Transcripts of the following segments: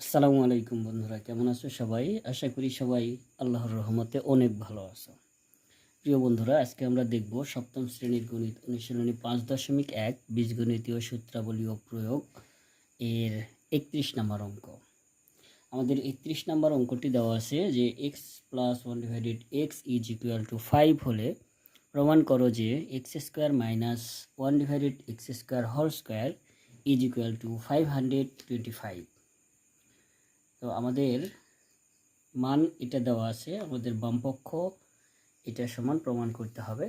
আসসালামু আলাইকুম বন্ধুরা, কেমন আছো সবাই? আশা করি সবাই আল্লাহর রহমতে অনেক ভালো আছো। প্রিয় বন্ধুরা, আজকে আমরা দেখব সপ্তম শ্রেণির গণিত অনুশীলনী পাঁচ দশমিক এক, বীজগণিতীয় সূত্রাবলী ও প্রয়োগ এর একত্রিশ নম্বর অঙ্ক। আমাদের একত্রিশ নম্বর অঙ্কটি দেওয়া আছে যে x plus one divided x is equal to five হলে প্রমাণ করো যে x square minus one divided x square whole square is equal to five hundred twenty five তো আমাদের মান এটা দেওয়া আছে, আমাদের বামপক্ষ এটা সমান প্রমাণ করতে হবে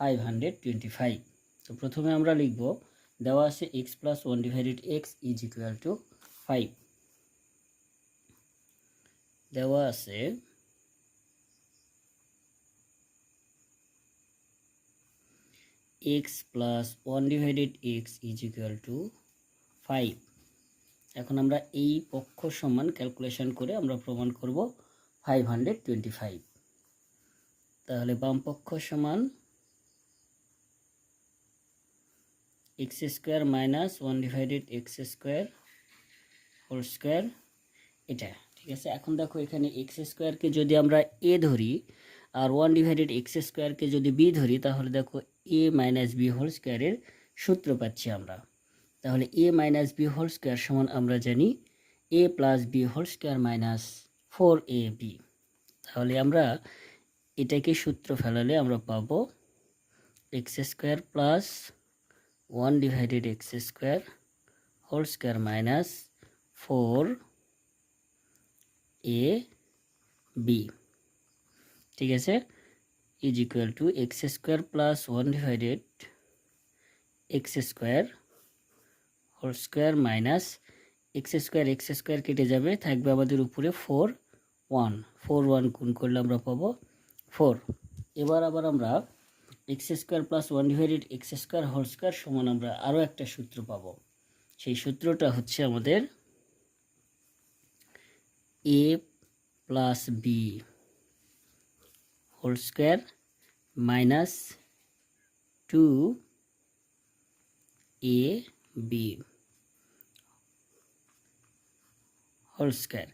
ফাইভ হান্ড্রেড টোয়েন্টি ফাইভ তো প্রথমে আমরা লিখব, দেওয়া আছে x plus one divided x is equal to five দেওয়া আছে x plus one divided x is equal to five এখন আমরা এই পক্ষ সমান ক্যালকুলেশন করে আমরা প্রমাণ করব ফাইভ হান্ড্রেড টোয়েন্টি ফাইভ তাহলে বাম পক্ষ সমান x square minus one divided x square whole square এটা, ঠিক আছে? এখন দেখো এখানে এক্স স্কোয়ারকে যদি আমরা এ ধরি আর ওয়ান ডিভাইডেড এক্স স্কোয়ারকে যদি বি ধরি, তাহলে দেখো এ মাইনাস বি হোল স্কোয়ারের সূত্র পাচ্ছি আমরা। তাহলে a minus b whole square সমান আমরা জানি a plus b whole square minus four a b তাহলে আমরা এটাকে সূত্র ফেলালে আমরা পাবো x square plus one divided x square whole square minus four a b ঠিক আছে? Is equal to x square plus one divided x square whole square minus x square x square কেটে যাবে, থাকবে আমাদের উপরে ফোর ওয়ান ফোর ওয়ান গুণ করলে আমরা পাবো ফোর এবার আবার আমরা x square plus one divided x square whole square সমান আমরা আরও একটা সূত্র পাবো। সেই সূত্রটা হচ্ছে আমাদের a plus b whole square minus two a b whole square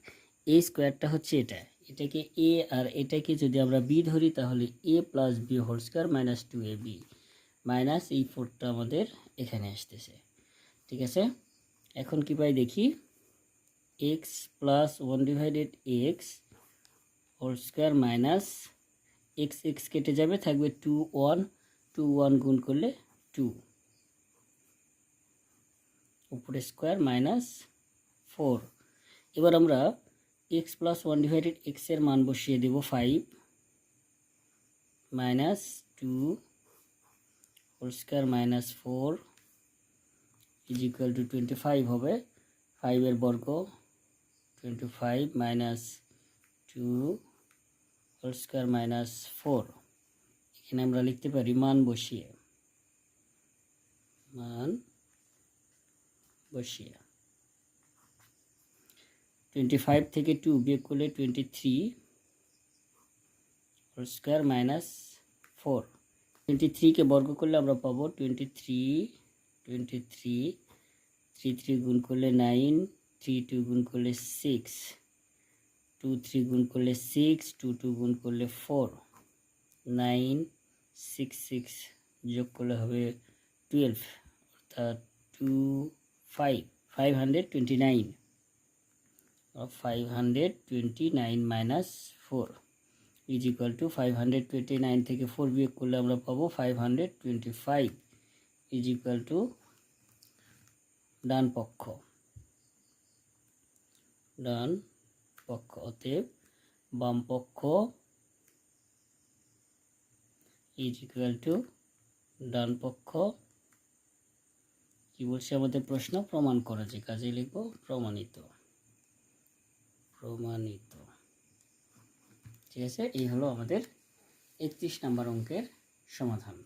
a স্কোয়ারটা হচ্ছে এটা। এটাকে এ আর এটাকে যদি আমরা বি ধরি, তাহলে a plus b whole square minus two a b minus এই ফোরটা আমাদের এখানে আসতেছে। ঠিক আছে? এখন কি পাই দেখি? X plus one divided x whole square minus x x কেটে যাবে, থাকবে টু ওয়ান টু ওয়ান গুণ করলে টু উপরে স্কোয়ার মাইনাস ফোর। এবার আমরা এক্স প্লাস ওয়ান ডিভাইডেড এক্সের মান বসিয়ে দেব five minus two whole square minus four is equal to twenty five হবে। ফাইভের বর্গ twenty five minus two whole square minus four. এখানে আমরা লিখতে পারি মান বসিয়ে। মান বসিয়ে। টোয়েন্টি ফাইভ থেকে টু বিয়োগ করলে twenty three whole square minus four twenty থ্রিকে বর্গ করলে আমরা পাবো twenty three twenty three three three গুণ করলে নাইন থ্রি টু গুণ করলে সিক্স টু থ্রি গুণ করলে সিক্স টু টু গুণ করলে ফোর নাইন সিক্স সিক্স যোগ করলে হবে টুয়েলভ অর্থাৎ two five five hundred twenty nine four is equal to five hundred twenty nine থেকে ফোর বিয়োগ করলে আমরা পাবো five hundred twenty five is equal to ডান পক্ষ। ডান পক্ষ, অতএব বাম পক্ষ ইজ ইকুয়াল টু ডান পক্ষ কি বলছে আমাদের প্রশ্ন? প্রমাণ করা যে কাজে লিখব, প্রমাণিত। প্রমাণিত। ঠিক আছে? এই হলো আমাদের একত্রিশ নাম্বার অঙ্কের সমাধান।